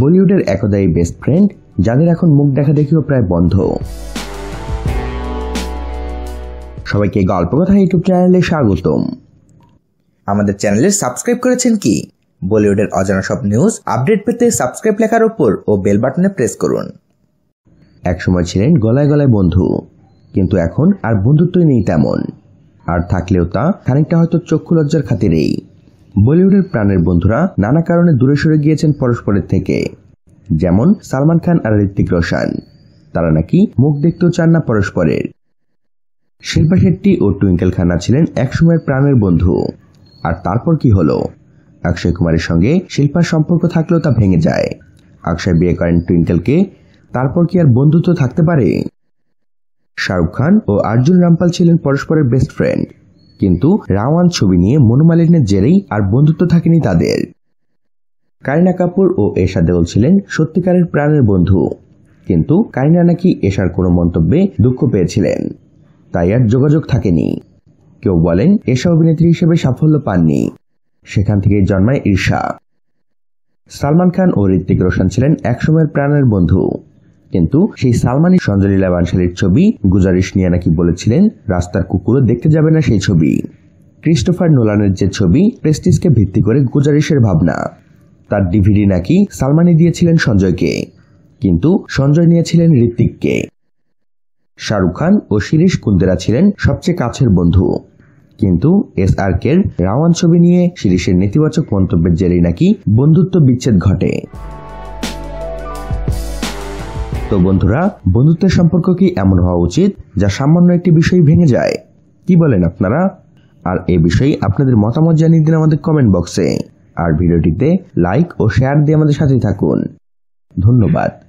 বলিউডের একদায়ী best friend, যাদের এখন মুখ দেখা দেখিও প্রায় বন্ধ। সবাইকে গল্প কথা ইউটিউব চ্যানেলে স্বাগতম। আমাদের চ্যানেলে সাবস্ক্রাইব করেছেন কি? বলিউডের অজানা সব নিউজ আপডেট পেতে সাবস্ক্রাইব লেখার উপর ও বেল বাটনে প্রেস করুন। একসময় ছিলেন গলায় গলায় বন্ধু, কিন্তু এখন আর বন্ধুত্বই নেই তেমন। আর থাকলেও তা খানিকটা হয়তো চক্ষু লজ্জার খাতিরেই। বলিউডের প্রাণের বন্ধুরা নানা কারণে দূরে সরে গিয়েছেন পরস্পরের থেকে। যেমন সালমান খান আর ঋত্বিক রোশন। তারা নাকি মুখ দেখতেও চান না পরস্পরের। শিল্পা শেট্টি ও টুইঙ্কেল খান্না ছিলেন একসময়ের প্রাণের বন্ধু। আর তারপর কি হলো? অক্ষয় কুমারের সঙ্গে শিল্পার সম্পর্ক থাকলেও তা ভেঙে যায়। অক্ষয় বিয়ে করেন টুইঙ্কেলকে। তারপর কি আর বন্ধুত্ব থাকতে পারে? শাহরুখ খান ও অর্জুন রামপাল ছিলেন পরস্পরের বেস্ট ফ্রেন্ড কিন্তু রাওয়ান ছবি নিয়ে মনোমালিন্যের জেরেই আর বন্ধুত্ব থাকেনি তাদের। কারিনা কাপুর ও এশা দেওল ছিলেন সত্যিকারের প্রাণের বন্ধু। কিন্তু কারিনা নাকি এশার কোনো মন্তব্যে দুঃখ পেয়েছিলেন। তাই আর যোগাযোগ থাকেনি। কেউ বলেন, এশা অভিনেত্রী হিসেবে সাফল্য পাননি। সেখান থেকেই জন্মায় ঈর্ষা। সালমান খান ও ঋত্বিক রোশন ছিলেন একসময়ের প্রাণের বন্ধু। কিন্তু সেই সালমানি সঞ্জলীলা বানশালীর ছবি গুজারিশ নিয়ে নাকি বলেছিলেন, রাস্তার কুকুরও দেখতে যাবে না সেই ছবি। ক্রিস্টোফার নোলানের যে ছবি, প্রেস্টিজকে ভিত্তি করে গুজারিশের ভাবনা। তার ডিভিডি নাকি সালমানি দিয়েছিলেন সঞ্জয়কে। কিন্তু সঞ্জয় নিয়েছিলেন ঋত্বিককে। শাহরুখ খান ও শিরিশ কুন্দেরা ছিলেন সবচেয়ে কাছের বন্ধু। কিন্তু এস আর কের রাওয়ান ছবি নিয়ে শিরিশের নেতিবাচক মন্তব্যের জেরেই নাকি বন্ধুত্ব বিচ্ছেদ ঘটে। তো বন্ধুরা, বন্ধুত্বের সম্পর্ক কি এমন হওয়া উচিত যা সামান্য একটি বিষয় ভেঙে যায়? কি বলেন আপনারা? আর এ বিষয়ে আপনাদের মতামত জানিয়ে দিন আমাদের কমেন্ট বক্সে আর ভিডিওটিতে লাইক ও শেয়ার দিয়ে আমাদের সাথে থাকুন। ধন্যবাদ।